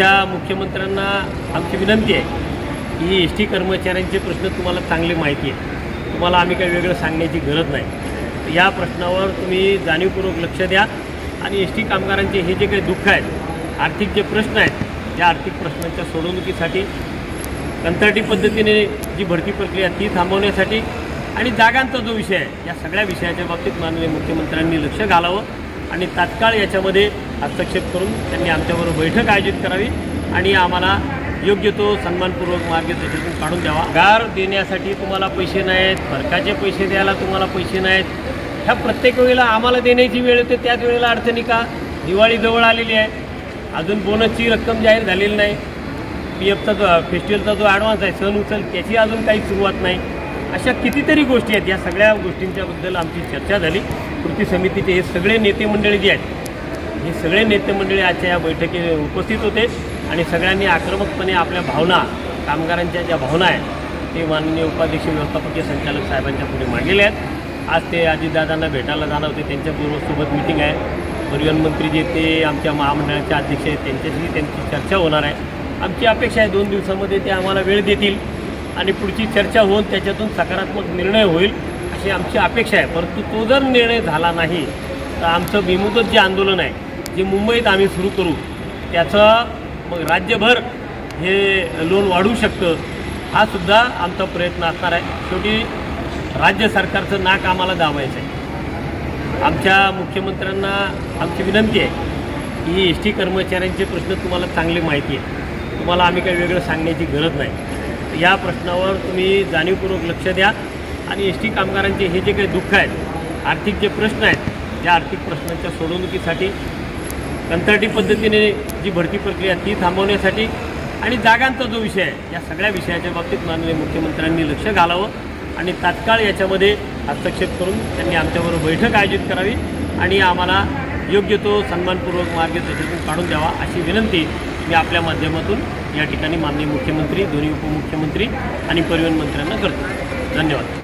आमच्या मुख्यमंत्र्यांना आमची विनंती आहे की एस टी कर्मचाऱ्यांचे प्रश्न तुम्हाला चांगले माहिती आहे तुम्हाला आम्ही काही वेगळं सांगण्याची गरज नाही. या प्रश्नावर तुम्ही जाणीवपूर्वक लक्ष द्या आणि एस टी कामगारांचे हे जे काही दुःख आहेत आर्थिक जे प्रश्न आहेत त्या आर्थिक प्रश्नांच्या सोडवणुकीसाठी कंत्राटी पद्धतीने जी भरती प्रक्रिया ती थांबवण्यासाठी आणि जागांचा जो विषय आहे या सगळ्या विषयाच्या बाबतीत माननीय मुख्यमंत्र्यांनी लक्ष घालावं आणि तात्काळ याच्यामध्ये हस्तक्षेप करून त्यांनी आमच्याबरोबर बैठक आयोजित करावी आणि आम्हाला योग्य तो सन्मानपूर्वक मार्गदर्शनातून काढून द्यावा. गार देण्यासाठी तुम्हाला पैसे नाहीत फरकाचे पैसे द्यायला तुम्हाला पैसे नाहीत. ह्या प्रत्येक वेळेला आम्हाला देण्याची वेळ येते त्याच वेळेला अडचणी का? दिवाळी जवळ आलेली आहे. अजून बोनसची रक्कम जाहीर झालेली नाही. पी एफचा जो फेस्टिवलचा जो ॲडव्हान्स आहे सण उचल त्याची अजून काही सुरुवात नाही. अशा कितीतरी गोष्टी आहेत. या सगळ्या गोष्टींच्याबद्दल आमची चर्चा झाली. कृती समितीचे हे सगळे नेते मंडळी जे आहेत हे सगळे नेते मंडळी आजच्या या बैठकीत उपस्थित होते आणि सगळ्यांनी आक्रमकपणे आपल्या भावना कामगारांच्या ज्या भावना आहेत ते माननीय उपाध्यक्ष व्यवस्थापकीय संचालक साहेबांच्या पुढे मांडलेल्या आहेत. आज ते अजितदादांना भेटायला जाणार होते त्यांच्यासोबत मिटिंग आहे. परिवहन मंत्री जे ते आमच्या महामंडळाचे अध्यक्ष आहेत त्यांच्याशी त्यांची चर्चा होणार आहे. आमची अपेक्षा आहे दोन दिवसामध्ये ते आम्हाला वेळ देतील आणि पुढची चर्चा होऊन त्याच्यातून सकारात्मक निर्णय होईल अशी आमची अपेक्षा आहे. परंतु तो जर निर्णय झाला नाही तर आमचं बेमुदत जे आंदोलन आहे जे मुंबईत आम्ही सुरू करू त्याचं मग राज्यभर हे लोन वाढू शकतं हा सुद्धा आमचा प्रयत्न असणार आहे. शेवटी राज्य सरकारचं नाक आम्हाला दाबायचं आहे आमच्या मुख्यमंत्र्यांना आमची विनंती आहे की एस टी कर्मचाऱ्यांचे प्रश्न तुम्हाला चांगले माहिती आहे. तुम्हाला आम्ही काही वेगळं सांगण्याची गरज नाही. या प्रश्नावर तुम्ही जाणीवपूर्वक लक्ष द्या आणि एस टी कामगारांचे हे जे काही दुःख आहेत आर्थिक जे प्रश्न आहेत त्या आर्थिक प्रश्नांच्या सोडवणुकीसाठी कंत्राटी पद्धतीने जी भरती प्रक्रिया ती थांबवण्यासाठी आणि जागांचा जो विषय आहे या सगळ्या विषयाच्या बाबतीत माननीय मुख्यमंत्र्यांनी लक्ष घालावं आणि तात्काळ याच्यामध्ये हस्तक्षेप करून त्यांनी आमच्याबरोबर बैठक आयोजित करावी आणि आम्हाला योग्य तो सन्मानपूर्वक मार्गदर्शनातून काढून द्यावा अशी विनंती मी आपल्या माध्यमातून या ठिकाणी माननीय मुख्यमंत्री दोन्ही उपमुख्यमंत्री आणि परिवहन मंत्र्यांना करतो. धन्यवाद.